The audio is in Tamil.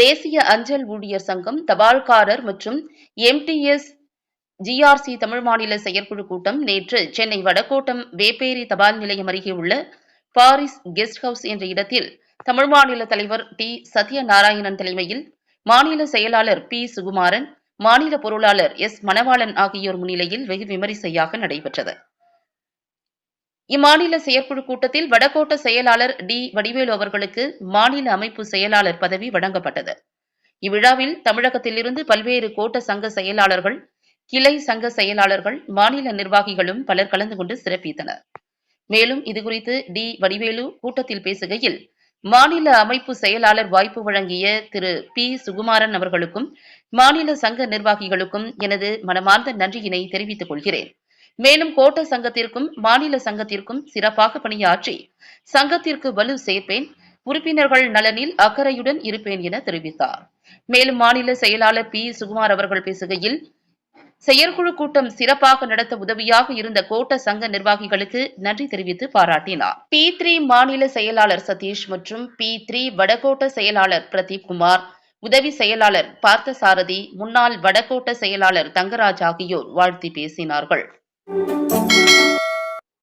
தேசிய அஞ்சல் ஊழியர் சங்கம் தபால்காரர் மற்றும் எம்டிஎஸ் ஜிஆர்சி தமிழ் மாநில செயற்குழு கூட்டம் நேற்று சென்னை வடக்கோட்டம் வேப்பேரி தபால் நிலையம் அருகே உள்ள பாரிஸ் கெஸ்ட் ஹவுஸ் என்ற இடத்தில் தமிழ் மாநில தலைவர் டி. சத்யநாராயணன் தலைமையில் மாநில செயலாளர் பி. சுகுமாரன் மாநில பொருளாளர் எஸ். மணவாளன் ஆகியோர் முன்னிலையில் வெகு விமரிசையாக நடைபெற்றது. இம்மாநில செயற்குழு கூட்டத்தில் வடகோட்ட செயலாளர் டி. வடிவேலு அவர்களுக்கு மாநில அமைப்பு செயலாளர் பதவி வழங்கப்பட்டது. இவ்விழாவில் தமிழகத்திலிருந்து பல்வேறு கோட்ட சங்க செயலாளர்கள் கிளை சங்க செயலாளர்கள் மாநில நிர்வாகிகளும் பலர் கலந்து கொண்டு சிறப்பித்தனர். மேலும் இதுகுறித்து டி. வடிவேலு கூட்டத்தில் பேசுகையில் மாநில அமைப்பு செயலாளர் வாய்ப்பு வழங்கிய திரு. பி. சுகுமாரன் அவர்களுக்கும் மாநில சங்க நிர்வாகிகளுக்கும் எனது மனமார்ந்த நன்றியினை தெரிவித்துக் கொள்கிறேன். மேலும் கோட்ட சங்கத்திற்கும் மாநில சங்கத்திற்கும் சிறப்பாக பணியாற்றி சங்கத்திற்கு வலு சேர்ப்பேன். உறுப்பினர்கள் நலனில் அக்கறையுடன் இருப்பேன் என தெரிவித்தார். மேலும் மாநில செயலாளர் பி. சுகுமார் அவர்கள் பேசுகையில் செயற்குழு கூட்டம் சிறப்பாக நடத்த உதவியாக இருந்த கோட்ட சங்க நிர்வாகிகளுக்கு நன்றி தெரிவித்து பாராட்டினார். பி த்ரீ மாநில செயலாளர் சதீஷ் மற்றும் பி த்ரீ வடகோட்ட செயலாளர் பிரதீப் குமார் உதவி செயலாளர் பார்த்தசாரதி முன்னாள் வடகோட்ட செயலாளர் தங்கராஜ் ஆகியோர் வாழ்த்தி பேசினார்கள். Música